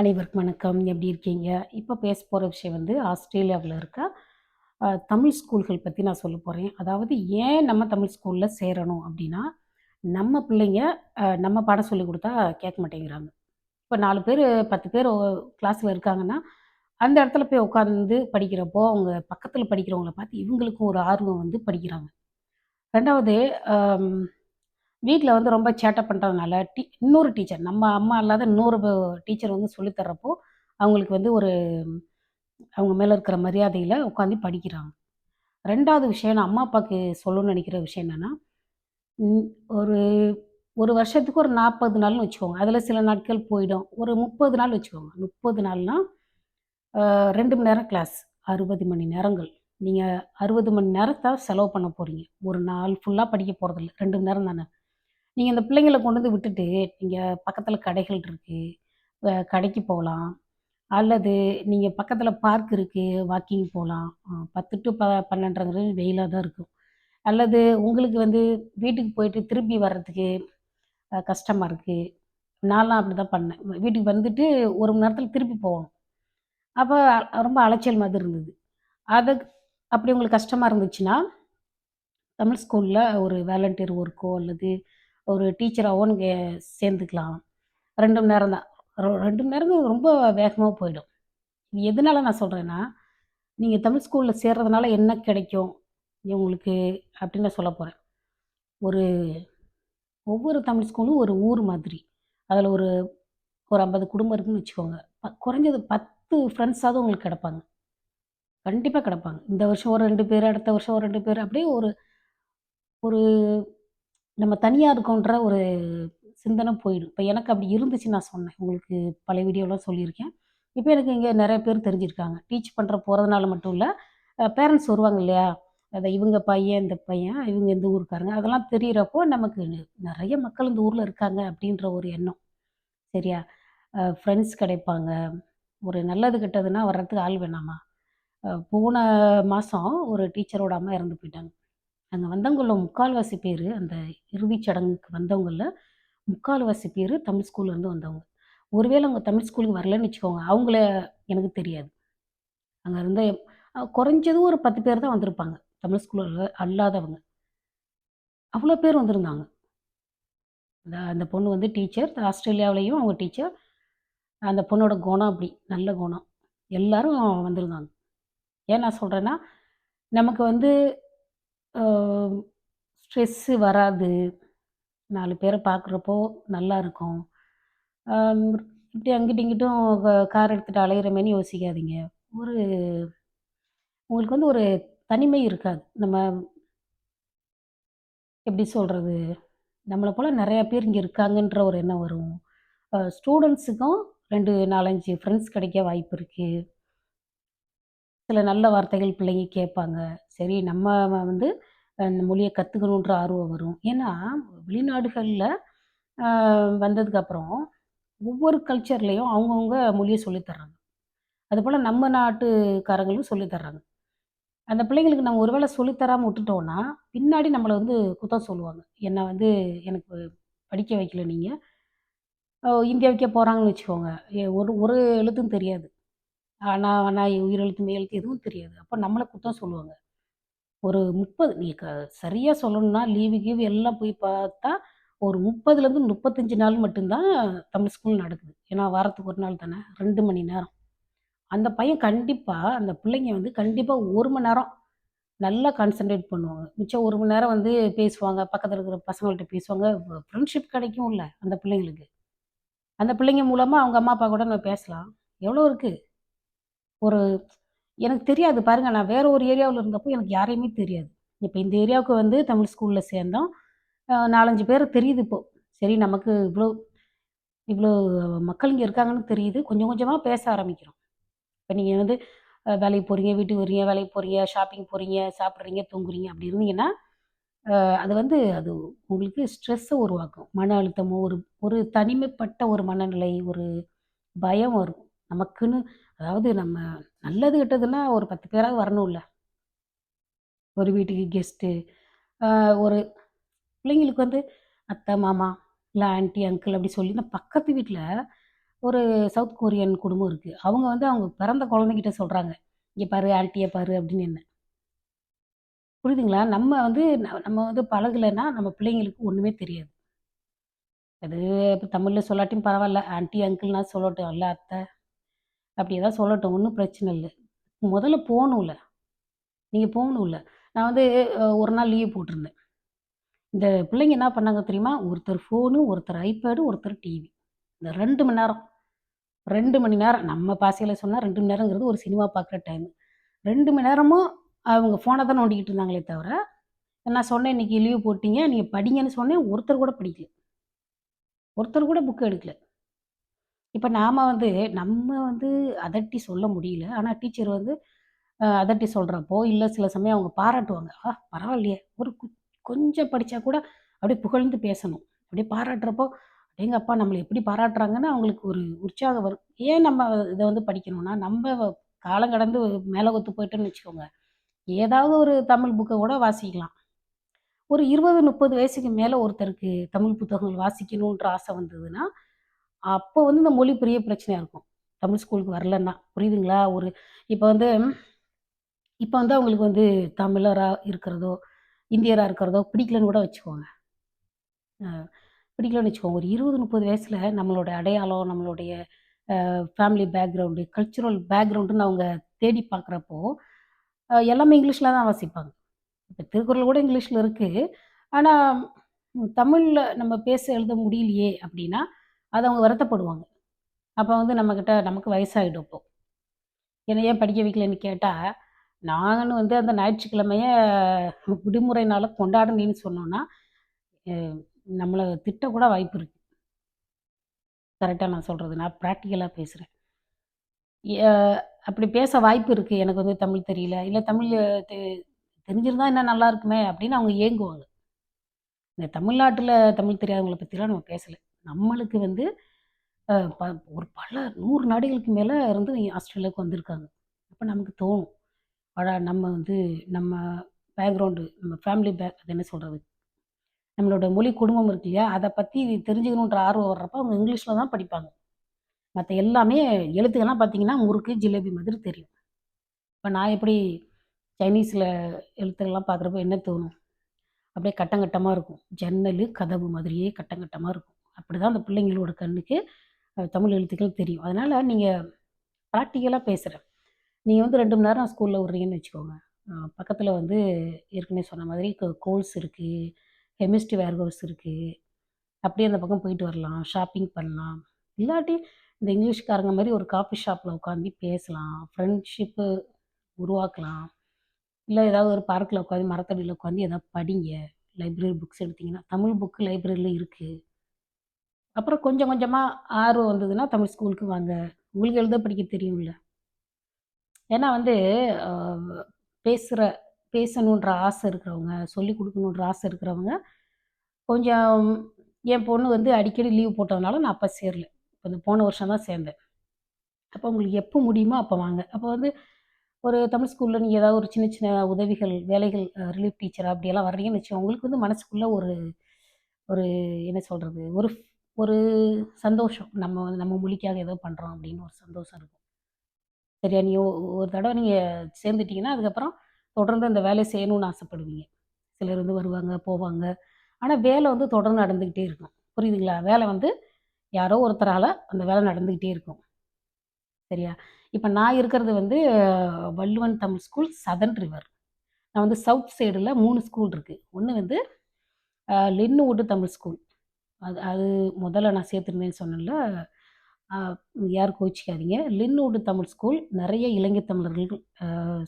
அனைவருக்கும் வணக்கம். எப்படி இருக்கீங்க? இப்போ பேச போகிற விஷயம் வந்து ஆஸ்திரேலியாவில் இருக்க தமிழ் ஸ்கூல்கள் பற்றி நான் சொல்ல போகிறேன் அதாவது ஏன் நம்ம தமிழ் ஸ்கூலில் சேரணும் அப்படின்னா நம்ம பிள்ளைங்க நம்ம பாடம் சொல்லிக் கொடுத்தா கேட்க மாட்டேங்கிறாங்க. இப்போ நாலு பேர் பத்து பேர் கிளாஸில் இருக்காங்கன்னா, அந்த இடத்துல போய் உட்காந்து படிக்கிறப்போ, அவங்க பக்கத்தில் படிக்கிறவங்கள பார்த்து இவங்களுக்கும் ஒரு ஆர்வம் வந்து படிக்கிறாங்க. ரெண்டாவது வீட்டில் வந்து ரொம்ப சேட்டை பண்ணுறதுனால டீ இன்னொரு டீச்சர் நம்ம அம்மா இல்லாத இன்னொரு டீச்சர் வந்து சொல்லித்தர்றப்போ அவங்களுக்கு வந்து ஒரு அவங்க மேலே இருக்கிற மரியாதையில் உட்காந்து படிக்கிறாங்க. ரெண்டாவது விஷயம் நான் அம்மா, அப்பாவுக்கு சொல்லணும்னு நினைக்கிற விஷயம் என்னென்னா ஒரு ஒரு வருஷத்துக்கு ஒரு 40 நாள்னு வச்சுக்கோங்க. அதில் சில நாட்கள் போயிடும். ஒரு 30 நாள் வச்சுக்கோங்க. முப்பது நாள்னால் ரெண்டு மணி நேரம் கிளாஸ். 60 மணி நேரங்கள். நீங்கள் அறுபது மணி நேரத்தை செலவு பண்ண போகிறீங்க ஒரு நாள் ஃபுல்லாக படிக்க போகிறதில்ல ரெண்டு மணி நேரம் தானே. நீங்கள் இந்த பிள்ளைங்கள கொண்டு வந்து விட்டுட்டு, நீங்கள் பக்கத்தில் கடைகள் இருக்குது கடைக்கு போகலாம் அல்லது நீங்கள் பக்கத்தில் பார்க் இருக்குது வாக்கிங் போகலாம் பத்து டு ப பன்னெண்டுங்கிறது வெயிலாக தான் இருக்கும். அல்லது உங்களுக்கு வந்து வீட்டுக்கு போயிட்டு திரும்பி வர்றதுக்கு கஷ்டமாக இருக்குது இருக்கு. அப்படி அப்படிதான் பண்ணேன். வீட்டுக்கு வந்துட்டு ஒரு மணி நேரத்தில் திருப்பி போகணும். அப்போ ரொம்ப அலைச்சல் மாதிரி இருந்தது. அது அப்படி உங்களுக்கு கஷ்டமாக இருந்துச்சுன்னா, தமிழ் ஸ்கூலில் ஒரு வேலண்டியர் ஒர்க்கோ அல்லது ஒரு டீச்சராகவும் நீங்க சேர்ந்துக்கலாம். ரெண்டு மணி நேரம் தான். ரெண்டு மணி நேரம் ரொம்ப வேகமாக போயிடும். எதனால நான் சொல்கிறேன்னா நீங்கள் தமிழ் ஸ்கூலில் சேர்றதுனால என்ன கிடைக்கும்? உங்களுக்கு அப்படின்னு நான் சொல்லப் போகிறேன் ஒரு ஒவ்வொரு தமிழ் ஸ்கூலும் ஒரு ஊர் மாதிரி. அதில் ஒரு ஒரு 50 குடும்பம் இருக்குன்னு வச்சுக்கோங்க. ப குறைஞ்சது 10 ஃப்ரெண்ட்ஸாவது உங்களுக்கு கிடப்பாங்க கண்டிப்பாக கிடப்பாங்க இந்த வருஷம் ஒரு ரெண்டு பேர் அடுத்த வருஷம் ஒரு ரெண்டு பேர் அப்படியே ஒரு ஒரு நம்ம தனியாக இருக்கோன்ற ஒரு சிந்தனை போயிடும். இப்போ எனக்கு அப்படி இருந்துச்சு நான் சொன்னேன். உங்களுக்கு பழைய வீடியோலாம் சொல்லியிருக்கேன். இப்போ எனக்கு இங்கே நிறைய பேர் தெரிஞ்சிருக்காங்க. டீச் பண்ணுற போகிறதுனால மட்டும் இல்லை பேரண்ட்ஸ் வருவாங்க இல்லையா? அதை இவங்க பையன், இந்த பையன், இவங்க இந்த ஊருக்காருங்க அதெல்லாம் தெரிகிறப்போ நமக்கு நிறைய மக்கள் இந்த ஊரில் இருக்காங்க அப்படின்ற ஒரு எண்ணம். சரியா? ஃப்ரெண்ட்ஸ் கிடைப்பாங்க. ஒரு நல்லது கெட்டதுன்னா வர்றதுக்கு ஆள் வேணாமா? போன மாதம் ஒரு டீச்சரோட அம்மா இறந்து போயிட்டாங்க. அங்கே வந்தவங்கள முக்கால்வாசி பேர் அந்த இறுதிச் சடங்குக்கு வந்தவங்களில் முக்கால்வாசி பேர் தமிழ் ஸ்கூல்லேருந்து வந்தவங்க. ஒருவேளை அவங்க தமிழ் ஸ்கூலுக்கு வரலன்னு வச்சுக்கோங்க. அவங்கள எனக்கு தெரியாது. அங்கே இருந்த குறைஞ்சதும் குறைஞ்சது ஒரு 10 பேர் தான் வந்திருப்பாங்க. தமிழ் ஸ்கூலில் அல்லாதவங்க. அவ்வளோ பேர் வந்திருந்தாங்க. அந்த அந்த பொண்ணு வந்து டீச்சர். ஆஸ்திரேலியாவிலையும் அவங்க டீச்சர். அந்த பொண்ணோட குணம் அப்படி. நல்ல குணம். எல்லாரும் வந்திருந்தாங்க. ஏன் நான் சொல்கிறேன்னா நமக்கு வந்து ஸ்ட்ரெஸ்ஸு வராது. நாலு பேரை பார்க்குறப்போ நல்லாயிருக்கும் இப்படி அங்கிட்டும் இங்கிட்டும் க கார் எடுத்துட்டு அலையிற யோசிக்காதீங்க. ஒரு உங்களுக்கு வந்து ஒரு தனிமை இருக்காது. நம்ம எப்படி சொல்கிறது நம்மளை போல் நிறையா பேர் இங்கே இருக்காங்கன்ற ஒரு எண்ணம் வரும். ஸ்டூடெண்ட்ஸுக்கும் ரெண்டு நாலஞ்சு ஃப்ரெண்ட்ஸ் கிடைக்க வாய்ப்பு இருக்குது சில நல்ல வார்த்தைகள் பிள்ளைங்க கேட்பாங்க. சரி நம்ம வந்து அந்த மொழியை கற்றுக்கணுன்ற ஆர்வம் வரும். ஏன்னா, வெளிநாடுகளில் வந்ததுக்கப்புறம் ஒவ்வொரு கல்ச்சர்லேயும் அவங்கவுங்க மொழியை சொல்லித்தர்றாங்க தர்றாங்க. நம்ம நாட்டுக்காரங்களும் சொல்லித்தர்றாங்க அந்த பிள்ளைங்களுக்கு நம்ம ஒருவேளை சொல்லித்தராமல் சொல்லி விட்டுட்டோம்னா, பின்னாடி நம்மளை வந்து குத்தம் சொல்லுவாங்க. என்னை வந்து எனக்கு படிக்க வைக்கல நீங்கள் இந்தியாவுக்கே போகிறாங்கன்னு வச்சுக்கோங்க. எ ஒரு ஒரு எழுத்தும் தெரியாது. அண்ணா ஆனா, உயிரெழுத்து, மேலுக்கு எதுவும் தெரியாது. அப்போ நம்மளை குத்தம் சொல்லுவாங்க. ஒரு 30 நீ க சரியாக சொல்லணும்னா லீவு கீவு எல்லாம் போய் பார்த்தா, ஒரு 30லருந்து 35 நாள் மட்டும்தான் தமிழ் ஸ்கூல் நடக்குது. ஏன்னா வாரத்துக்கு ஒரு நாள் தானே. ரெண்டு மணி நேரம். அந்த பையன் கண்டிப்பாக அந்த பிள்ளைங்க வந்து கண்டிப்பாக ஒரு மணி நேரம் நல்லா கான்சன்ட்ரேட் பண்ணுவாங்க. மிச்சம் ஒரு மணி நேரம் வந்து பேசுவாங்க. பக்கத்தில் இருக்கிற பசங்கள்கிட்ட பேசுவாங்க. ஃப்ரெண்ட்ஷிப் ஃப்ரெண்ட்ஷிப் கிடைக்கும்ல அந்த பிள்ளைங்களுக்கு. அந்த பிள்ளைங்க மூலமாக அவங்க அம்மா, அப்பா கூட நம்ம பேசலாம். எவ்வளோ இருக்குது ஒரு எனக்கு தெரியாது பாருங்கள் நான் வேறு ஒரு ஏரியாவில் இருந்தப்போ எனக்கு யாரையுமே தெரியாது. இப்போ இந்த ஏரியாவுக்கு வந்து தமிழ் ஸ்கூலில் சேர்ந்தோம். நாலஞ்சு பேர் தெரியுது இப்போது சரி நமக்கு இவ்வளோ இவ்வளோ மக்கள் இங்கே இருக்காங்கன்னு தெரியுது. கொஞ்சம் கொஞ்சமாக பேச ஆரம்பிக்கிறோம். இப்போ நீங்கள் வந்து வேலைக்கு போகிறீங்க வீட்டுக்கு வரீங்க, வேலைக்கு போகிறீங்க ஷாப்பிங் போகிறீங்க சாப்பிட்றீங்க தூங்குறீங்க அப்படி இருந்தீங்கன்னா, அது வந்து அது உங்களுக்கு ஸ்ட்ரெஸ்ஸை உருவாக்கும். மன அழுத்தமோ, ஒரு ஒரு தனிமைப்பட்ட ஒரு மனநிலை, ஒரு பயம் வரும். நமக்குன்னு அதாவது நம்ம நல்லது கெட்டதுன்னா ஒரு 10 பேராவது வரணும்ல. ஒரு வீட்டுக்கு கெஸ்ட்டு. ஒரு பிள்ளைங்களுக்கு வந்து அத்தை, மாமா, இல்லை ஆன்ட்டி அங்கிள் அப்படி சொல்லி இந்த பக்கத்து வீட்டில் ஒரு சவுத் கொரியன் குடும்பம் இருக்குது அவங்க வந்து அவங்க பிறந்த குழந்தைகிட்ட சொல்கிறாங்க இங்கே பாரு ஆன்ட்டியை பாரு" அப்படின்னு என்ன. புரியுதுங்களா? நம்ம வந்து நம்ம வந்து பழகலைன்னா நம்ம பிள்ளைங்களுக்கு ஒன்றுமே தெரியாது. அது இப்போ தமிழில் சொல்லாட்டியும் பரவாயில்ல ஆன்ட்டி, அங்கிள்னா சொல்லட்டும். இல்லை அத்தை, அப்படி ஏதாவது சொல்லட்டும். ஒன்றும் பிரச்சனை இல்லை முதல்ல போகணும்ல நீங்கள் போகணும்ல நான் வந்து ஒரு நாள் லீவ் போட்டிருந்தேன். இந்த பிள்ளைங்க என்ன பண்ணாங்க தெரியுமா? ஒருத்தர் ஃபோனு, ஒருத்தர் ஐபேடு, ஒருத்தர் டிவி. இந்த ரெண்டு மணி நேரம். ரெண்டு மணி நேரம். நம்ம பாசையில் சொன்னால் ரெண்டு மணி நேரங்கிறது ஒரு சினிமா பார்க்குற டைம். ரெண்டு மணி நேரமும் அவங்க ஃபோனை தான் நோண்டிக்கிட்டு இருந்தாங்களே தவிர, நான் சொன்னேன் இன்னைக்கு லீவ் போட்டீங்க. நீங்கள் படிங்கன்னு சொன்னேன். ஒருத்தர் கூட படிக்கல. ஒருத்தர் கூட புக் எடுக்கலை இப்ப நாம வந்து நம்ம வந்து அதட்டி சொல்ல முடியல. ஆனா டீச்சர் வந்து அ அதட்டி சொல்றப்போ, இல்ல சில சமயம் அவங்க பாராட்டுவாங்க. "ஆ பரவாயில்லையே! ஒரு கு கொஞ்சம் படிச்சா கூட அப்படியே புகழ்ந்து பேசணும்." அப்படியே பாராட்டுறப்போ, அடேங்கப்பா! நம்மள எப்படி பாராட்டுறாங்கன்னு அவங்களுக்கு ஒரு உற்சாகம் வரும். ஏன் நம்ம இத வந்து படிக்கணும்னா, நம்ம காலம் கடந்து மேல ஒத்து போயிட்டோம்னு வச்சுக்கோங்க. ஏதாவது ஒரு தமிழ் புக்க கூட வாசிக்கலாம். ஒரு 20, 30 வயசுக்கு மேல ஒருத்தருக்கு தமிழ் புத்தகங்கள் வாசிக்கணுன்ற ஆசை வந்ததுன்னா, அப்போ வந்து இந்த மொழி பெரிய பிரச்சனையாக இருக்கும். தமிழ் ஸ்கூலுக்கு வரலன்னா. புரியுதுங்களா? ஒரு இப்போ வந்து இப்போ வந்து அவங்களுக்கு வந்து தமிழராக இருக்கிறதோ, இந்தியராக இருக்கிறதோ பிடிக்கலன்னு கூட வச்சுக்கோங்க. பிடிக்கலன்னு வச்சுக்கோங்க. ஒரு இருபது முப்பது வயசில் நம்மளோட அடையாளம், நம்மளுடைய ஃபேமிலி பேக்ரவுண்டு, கல்ச்சுரல் பேக்ரவுண்டுன்னு அவங்க தேடி பார்க்குறப்போ, எல்லாமே இங்கிலீஷில் தான் வாசிப்பாங்க. இப்போ திருக்குறள் கூட இங்கிலீஷில் இருக்குது ஆனால் தமிழில் நம்ம பேச எழுத முடியலையே அப்படின்னா, அது அவங்க வருத்தப்படுவாங்க. அப்போ வந்து நம்மக்கிட்ட நமக்கு வயசாகிடும் இப்போ. என்னை ஏன் படிக்க வைக்கலன்னு கேட்டால் நானும் வந்து அந்த ஞாயிற்றுக்கிழமைய விடுமுறை நாள கொண்டாடுனேன்னு சொன்னோம்னா, நம்மளை திட்டக்கூட வாய்ப்பு இருக்கு. கரெக்டாக நான் சொல்கிறது நான் ப்ராக்டிக்கலாக பேசுகிறேன் அப்படி பேச வாய்ப்பு இருக்குது எனக்கு வந்து தமிழ் தெரியல. இல்லை தமிழ் தெ தெரிஞ்சிருந்தா என்ன நல்லா இருக்குமே அப்படின்னு அவங்க ஏங்குவாங்க. இந்த தமிழ்நாட்டில் தமிழ் தெரியாதவங்கள பற்றிலாம் நம்ம பேசலை நம்மளுக்கு வந்து ப ஒரு பல நூறு நாடுகளுக்கு மேலே இருந்து ஆஸ்திரேலியாவுக்கு வந்திருக்காங்க. அப்போ நமக்கு தோணும். அடா! நம்ம வந்து நம்ம பேக்ரவுண்டு, நம்ம ஃபேமிலி பேக் அது என்ன சொல்கிறது நம்மளோட மொழி குடும்பம் இருக்கு இல்லையா? அதை பற்றி தெரிஞ்சுக்கணுன்ற ஆர்வம் வர்றப்ப அவங்க இங்கிலீஷில் தான் படிப்பாங்க. மற்ற எல்லாமே எழுத்துக்கள்லாம் பார்த்தீங்கன்னா, முறுக்கு, ஜிலேபி மாதிரி தெரியும். இப்போ நான் எப்படி சைனீஸில் எழுத்துக்கள்லாம் பார்க்குறப்ப என்ன தோணும்? அப்படியே கட்டங்கட்டமாக இருக்கும். ஜன்னல் கதவு மாதிரியே கட்டம் இருக்கும் அப்படி அப்படிதான் அந்த பிள்ளைங்களோட கண்ணுக்கு தமிழ் எழுத்துக்கள் தெரியும். அதனால் நீங்கள் ப்ராக்டிக்கலாக பேசுகிறேன் நீங்கள் வந்து ரெண்டு மணி நேரம் ஸ்கூலில் விடுறீங்கன்னு வச்சுக்கோங்க. பக்கத்தில் வந்து ஏற்கனவே சொன்ன மாதிரி கோ கோல்ஸ் இருக்குது கெமிஸ்ட்ரி வேர்கோஸ் இருக்குது அப்படியே அந்த பக்கம் போயிட்டு வரலாம். ஷாப்பிங் பண்ணலாம். இல்லாட்டி இந்த இங்கிலீஷ்காரங்க மாதிரி ஒரு காஃபி ஷாப்பில் உட்காந்து பேசலாம். ஃப்ரெண்ட்ஷிப்பு உருவாக்கலாம். இல்லை ஏதாவது ஒரு பார்க்கில் உட்காந்து மரத்தடியில் உட்காந்து ஏதாவது படிங்க. லைப்ரரி புக்ஸ் எடுத்திங்கன்னா தமிழ் புக்கு லைப்ரரியில் இருக்குது அப்புறம் கொஞ்சம் கொஞ்சமாக ஆர்வம் வந்ததுன்னா, தமிழ் ஸ்கூலுக்கு வாங்க. உங்களுக்கு எழுத படிக்க தெரியும்ல. ஏன்னா வந்து பேசுகிற பேசணுன்ற ஆசை இருக்கிறவங்க, சொல்லிக் கொடுக்கணுன்ற ஆசை இருக்கிறவங்க, கொஞ்சம் என் பொண்ணு வந்து அடிக்கடி லீவ் போட்டதுனால நான் அப்போ சேரல. இப்போ இந்த போன வருஷம் தான் சேர்ந்தேன். அப்போ உங்களுக்கு எப்போ முடியுமோ அப்போ வாங்க. அப்போ வந்து ஒரு தமிழ் ஸ்கூலில் நீங்க ஏதாவது ஒரு சின்ன சின்ன உதவிகள், வேலைகள் ரிலீஃப் டீச்சரா அப்படியெல்லாம் வர்றீங்கன்னு வச்சு உங்களுக்கு வந்து மனசுக்குள்ளே ஒரு ஒரு என்ன சொல்கிறது ஒரு ஒரு சந்தோஷம். நம்ம வந்து நம்ம மொழிக்காக ஏதோ பண்ணுறோம் அப்படின்னு ஒரு சந்தோஷம் இருக்கும். சரியா? நீ ஒ ஒரு தடவை நீங்கள் சேர்ந்துட்டிங்கன்னா அதுக்கப்புறம் தொடர்ந்து அந்த வேலையை செய்யணும்னு ஆசைப்படுவீங்க. சிலர் வந்து வருவாங்க, போவாங்க. ஆனால் வேலை வந்து தொடர்ந்து நடந்துக்கிட்டே இருக்கும். புரியுதுங்களா? வேலை வந்து யாரோ ஒருத்தரால் அந்த வேலை நடந்துக்கிட்டே இருக்கும். சரியா? இப்போ நான் இருக்கிறது வந்து Valluvan Tamil school Southern River. நான் வந்து சவுத் சைடில் மூணு ஸ்கூல் இருக்குது ஒன்று வந்து லின்னு வுட்டு தமிழ் ஸ்கூல். அது அது முதல்ல நான் சேர்த்துருந்தேன்னு சொன்னேன்ல. யார் கோச்சிக்காதீங்க லின்வுட் தமிழ் ஸ்கூல் நிறைய இலங்கை தமிழர்கள்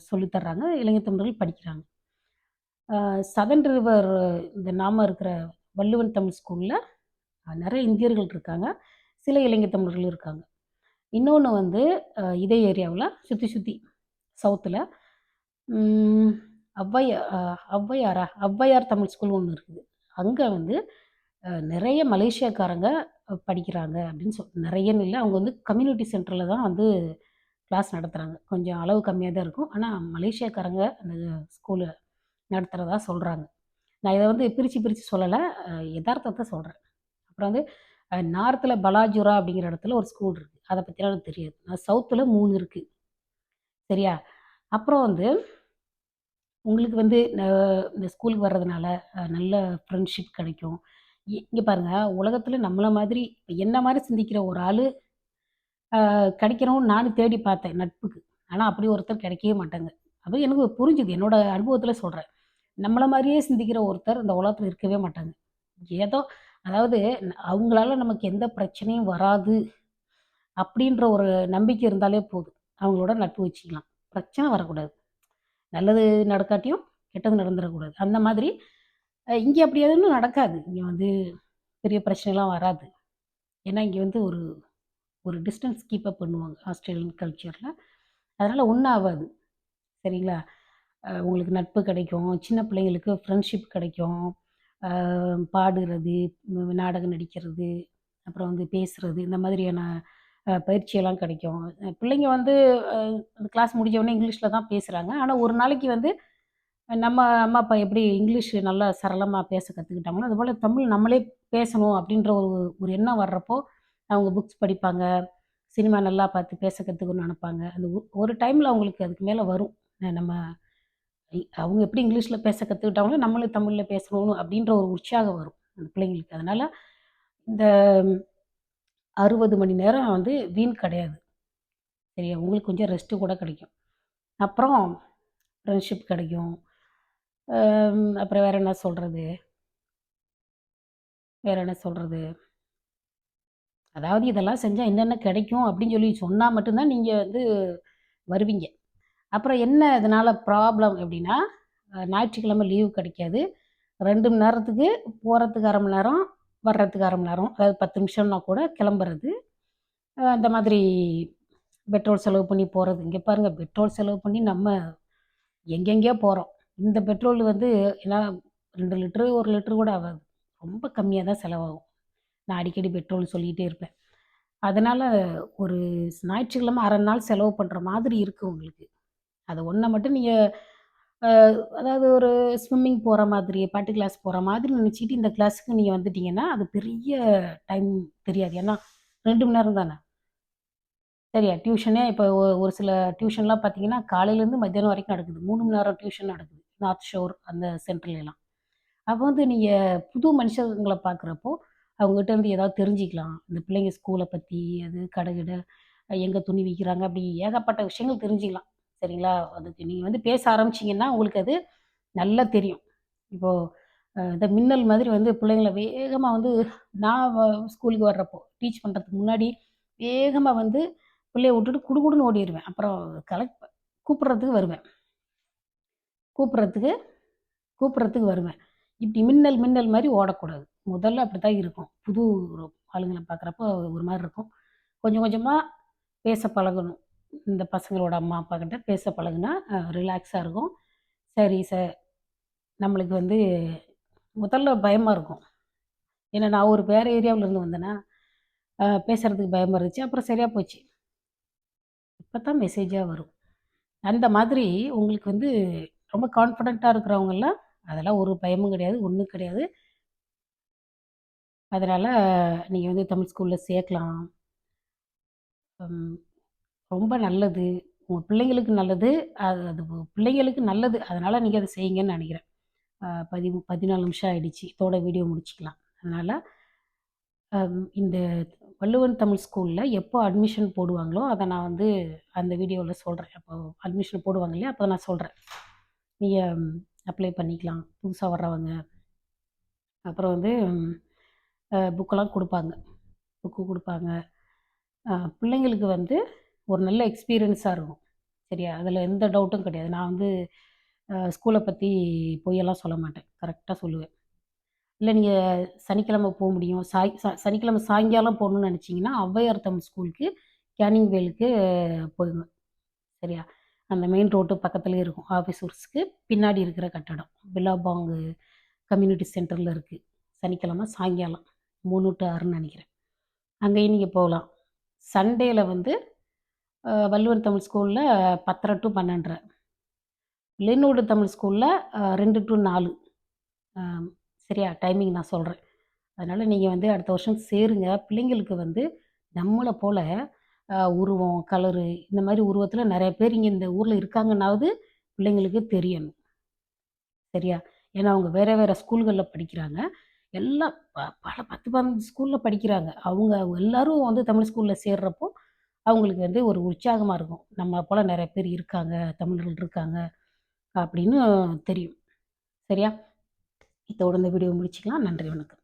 சொல்லித்தர்றாங்க தர்றாங்க. இலங்கை தமிழர்கள் படிக்கிறாங்க. சதன் ரிவர் இந்த நாம இருக்கிற வள்ளுவன் தமிழ் ஸ்கூலில் நிறைய இந்தியர்கள் இருக்காங்க. சில இலங்கை தமிழர்கள் இருக்காங்க. இன்னொன்று வந்து இதே ஏரியாவில் சுற்றி சுற்றி சவுத்தில் ம் ஔவையா அ ஔவையாரா? ஔவையார் தமிழ் ஸ்கூல் ஒன்று இருக்குது. அங்கே வந்து நிறைய மலேசியாக்காரங்க படிக்கிறாங்க அப்படின்னு சொல் நிறையன்னு இல்லை. அவங்க வந்து கம்யூனிட்டி சென்டரில் தான் வந்து கிளாஸ் நடத்துகிறாங்க கொஞ்சம் அளவு கம்மியாக தான் இருக்கும். ஆனால் மலேசியாக்காரங்க அந்த ஸ்கூலு நடத்துகிறதா சொல்கிறாங்க நான் இதை வந்து பிரித்து பிரித்து சொல்லலை. யதார்த்தத்தை சொல்கிறேன் அப்புறம் வந்து நார்த்தில் பலாஜுரா அப்படிங்கிற இடத்துல ஒரு ஸ்கூல் இருக்குது அதை பற்றிலாம் எனக்கு தெரியாது. நான் சவுத்தில் மூணு இருக்குது சரியா? அப்புறம் வந்து உங்களுக்கு வந்து இந்த ஸ்கூலுக்கு வர்றதுனால நல்ல ஃப்ரெண்ட்ஷிப் கிடைக்கும். இங்கே பாருங்கள் உலகத்தில் நம்மளை மாதிரி என்ன மாதிரி சிந்திக்கிற ஒரு ஆள் கிடைக்கணும்னு நானும் தேடி பார்த்தேன் நட்புக்கு. ஆனால் அப்படி ஒருத்தர் கிடைக்கவே மாட்டாங்க. அப்போ எனக்கு புரிஞ்சுது. என்னோட அனுபவத்தில் சொல்கிறேன் நம்மளை மாதிரியே சிந்திக்கிற ஒருத்தர் இந்த உலகத்தில் இருக்கவே மாட்டாங்க. ஏதோ அதாவது அவங்களால நமக்கு எந்த பிரச்சனையும் வராது அப்படின்ற ஒரு நம்பிக்கை இருந்தாலே போதும். அவங்களோட நட்பு வச்சுக்கலாம். பிரச்சனை வரக்கூடாது. நல்லது நடக்காட்டியும் கெட்டது நடந்துடக்கூடாது அந்த மாதிரி இங்கே அப்படி எதுவும் நடக்காது. இங்கே வந்து பெரிய பிரச்சனைலாம் வராது. ஏன்னா இங்கே வந்து ஒரு ஒரு டிஸ்டன்ஸ் கீப்பப் பண்ணுவாங்க ஆஸ்திரேலியன் கல்ச்சரில் அதனால் ஒன்றும் ஆகாது சரிங்களா உங்களுக்கு நட்பு கிடைக்கும். சின்ன பிள்ளைங்களுக்கு ஃப்ரெண்ட்ஷிப் கிடைக்கும். பாடுறது நாடகம் நடிக்கிறது அப்புறம் வந்து பேசுகிறது இந்த மாதிரியான பயிற்சியெல்லாம் கிடைக்கும். பிள்ளைங்க வந்து கிளாஸ் முடிஞ்சவொடனே இங்கிலீஷில் தான் பேசுகிறாங்க ஆனால் ஒரு நாளைக்கு வந்து நம்ம அம்மா அப்பா எப்படி இங்கிலீஷ் நல்லா சரளமாக பேச கற்றுக்கிட்டாங்களோ அதுபோல் தமிழ் நம்மளே பேசணும் அப்படின்ற ஒரு ஒரு எண்ணம் வர்றப்போ அவங்க புக்ஸ் படிப்பாங்க சினிமா நல்லா பார்த்து பேச கற்றுக்கணும்னு நினப்பாங்க. அந்த ஒரு டைமில் அவங்களுக்கு அதுக்கு மேலே வரும். நம்ம அவங்க எப்படி இங்கிலீஷில் பேச கற்றுக்கிட்டாங்களோ நம்மளும் தமிழில் பேசணும் அப்படின்ற ஒரு உற்சாகம் வரும் அந்த பிள்ளைங்களுக்கு. அதனால் இந்த அறுபது மணி நேரம் வந்து வீண் கிடையாது. சரியா? உங்களுக்கு கொஞ்சம் ரெஸ்ட்டு கூட கிடைக்கும். அப்புறம் ஃப்ரெண்ட்ஷிப் கிடைக்கும். அப்புறம் வேறு என்ன சொல்கிறது வேறு என்ன சொல்கிறது அதாவது இதெல்லாம் செஞ்சால் என்னென்ன கிடைக்கும் அப்படின்னு சொல்லி சொன்னால் மட்டும்தான் நீங்கள் வந்து வருவீங்க. அப்புறம் என்ன இதனால் ப்ராப்ளம் அப்படின்னா ஞாயிற்றுக்கிழமை லீவு கிடைக்காது. ரெண்டு மணி நேரத்துக்கு போகிறதுக்கு அரை மணி நேரம் வர்றதுக்கு அரை மணி நேரம் அதாவது பத்து நிமிஷம்னா கூட கிளம்புறது. அந்த மாதிரி பெட்ரோல் செலவு பண்ணி போகிறது இங்கே பாருங்கள் பெட்ரோல் செலவு பண்ணி நம்ம எங்கெங்கேயோ போகிறோம் இந்த பெட்ரோல் வந்து ஏன்னா ரெண்டு லிட்ரு ஒரு லிட்ரு கூட ஆகாது. ரொம்ப கம்மியாக தான் செலவாகும். நான் அடிக்கடி பெட்ரோல் சொல்லிகிட்டே இருப்பேன். அதனால் ஒரு ஞாயிற்றுக்கிழமை அரை நாள் செலவு பண்ணுற மாதிரி இருக்குது உங்களுக்கு. அதை ஒன்றை மட்டும் நீங்கள் அதாவது ஒரு ஸ்விம்மிங் போகிற மாதிரி பாட்டு கிளாஸ் போகிற மாதிரி நினச்சிக்கிட்டு இந்த கிளாஸுக்கு நீங்கள் வந்துட்டீங்கன்னா அது பெரிய டைம் தெரியாது. ஏன்னா ரெண்டு மணி நேரம் தானே? சரியா? டியூஷனே இப்போ ஒரு சில டியூஷன்லாம் பார்த்தீங்கன்னா காலையிலேருந்து மத்தியானம் வரைக்கும் நடக்குது. மூணு மணி நேரம் டியூஷன் நடக்குது. நார்த் ஷோர் அந்த சென்டர்லாம் அப்போ வந்து நீங்கள் புது மனுஷங்களை பார்க்குறப்போ அவங்ககிட்ட இருந்து ஏதாவது தெரிஞ்சுக்கலாம். இந்த பிள்ளைங்க ஸ்கூலை பற்றி அது கடை எங்கே துணி விற்கிறாங்க அப்படி ஏகப்பட்ட விஷயங்கள் தெரிஞ்சுக்கலாம். சரிங்களா? அதுக்கு நீங்கள் வந்து பேச ஆரம்பிச்சிங்கன்னா உங்களுக்கு அது நல்லா தெரியும். இப்போது இந்த மின்னல் மாதிரி வந்து பிள்ளைங்களை வேகமாக வந்து நான் ஸ்கூலுக்கு வர்றப்போ டீச் பண்ணுறதுக்கு முன்னாடி வேகமாக வந்து பிள்ளைய விட்டுட்டு குடுகுடுன்னு ஓடிடுவேன் அப்புறம் கலெக்ட் கூப்பிட்றதுக்கு வருவேன். கூப்பிட்றதுக்கு கூப்பிட்றதுக்கு வருவேன். இப்படி மின்னல் மின்னல் மாதிரி ஓடக்கூடாது. முதல்ல அப்படி தான் இருக்கும். புது ஆளுங்களை பார்க்குறப்போ ஒரு மாதிரி இருக்கும். கொஞ்சம் கொஞ்சமாக பேச பழகணும். இந்த பசங்களோட அம்மா அப்பா கிட்ட பேச பழகுனா ரிலாக்ஸாக இருக்கும். சரி சார் நம்மளுக்கு வந்து முதல்ல பயமாக இருக்கும். ஏன்னா நான் ஒரு வேறு ஏரியாவிலேருந்து வந்தேன்னா பேசுகிறதுக்கு பயமாக இருந்துச்சு. அப்புறம் சரியாக போச்சு. இப்போ தான் மெசேஜாக வரும். அந்த மாதிரி உங்களுக்கு வந்து ரொம்ப கான்ஃபிடெண்ட்டாக இருக்கிறவங்கெல்லாம் அதெல்லாம் ஒரு பயமும் கிடையாது ஒன்றும் கிடையாது. அதனால் நீங்கள் வந்து தமிழ் ஸ்கூலில் சேர்க்கலாம். ரொம்ப நல்லது. உங்கள் பிள்ளைங்களுக்கு நல்லது அது அது பிள்ளைங்களுக்கு நல்லது. அதனால் நீங்கள் அதை செய்யுங்கன்னு நினைக்கிறேன். பதி பதினாலு நிமிஷம் ஆகிடுச்சு இதோட வீடியோ முடிச்சுக்கலாம். அதனால் இந்த வள்ளுவன் தமிழ் ஸ்கூலில் எப்போ அட்மிஷன் போடுவாங்களோ அதை நான் வந்து அந்த வீடியோவில் சொல்கிறேன் அப்போ அட்மிஷன் போடுவாங்க இல்லையா? அப்போ நான் சொல்கிறேன் நீங்கள் அப்ளை பண்ணிக்கலாம். புதுசாக வர்றவங்க. அப்புறம் வந்து புக்கெல்லாம் கொடுப்பாங்க. புக்கு கொடுப்பாங்க. பிள்ளைங்களுக்கு வந்து ஒரு நல்ல எக்ஸ்பீரியன்ஸாக இருக்கும். சரியா? அதில் எந்த டவுட்டும் கிடையாது. நான் வந்து ஸ்கூலை பற்றி பொய்யெல்லாம் சொல்ல மாட்டேன். கரெக்டாக சொல்லுவேன். இல்லை நீங்கள் சனிக்கிழமை போக முடியும். சாய் ச சனிக்கிழமை சாயங்காலம் போகணுன்னு நினச்சிங்கன்னா ஔவையார் தமிழ் ஸ்கூலுக்கு கேனிங் வேலுக்கு போயிடுங்க. சரியா? அந்த மெயின் ரோட்டு பக்கத்துலேயே இருக்கும் ஆஃபீஸ் ஒர்க்ஸ்க்கு பின்னாடி இருக்கிற கட்டடம். பிலாபாங்கு கம்யூனிட்டி சென்டரில் இருக்குது சனிக்கிழமை சாயங்காலம் மூணு டு ஆறுன்னு நினைக்கிறேன். அங்கேயும் நீங்கள் போகலாம். சண்டேயில் வந்து வள்ளுவர் தமிழ் ஸ்கூலில் பத்தரை டு பன்னெண்டரை. லின்வுட் தமிழ் ஸ்கூலில் ரெண்டு டு நாலு. சரியா? டைமிங் நான் சொல்கிறேன் அதனால் நீங்கள் வந்து அடுத்த வருஷம் சேருங்க. பிள்ளைங்களுக்கு வந்து நம்மளை போல் உருவம் கலரு இந்த மாதிரி உருவத்தில் நிறைய பேர் இங்கே இந்த ஊரில் இருக்காங்கன்னாவது பிள்ளைங்களுக்கு தெரியணும். சரியா? ஏன்னா அவங்க வேறு வேறு ஸ்கூல்களில் படிக்கிறாங்க. எல்லாம் ப- பல பத்து பதினஞ்சு ஸ்கூலில் படிக்கிறாங்க. அவங்க எல்லாரும் வந்து தமிழ் ஸ்கூலில் சேர்றப்போ அவங்களுக்கு வந்து ஒரு உற்சாகமாக இருக்கும். நம்ம போல் நிறைய பேர் இருக்காங்க தமிழர்கள் இருக்காங்க அப்படின்னு தெரியும். சரியா? இதோட இந்த வீடியோ முடிச்சுக்கலாம். நன்றி வணக்கம்.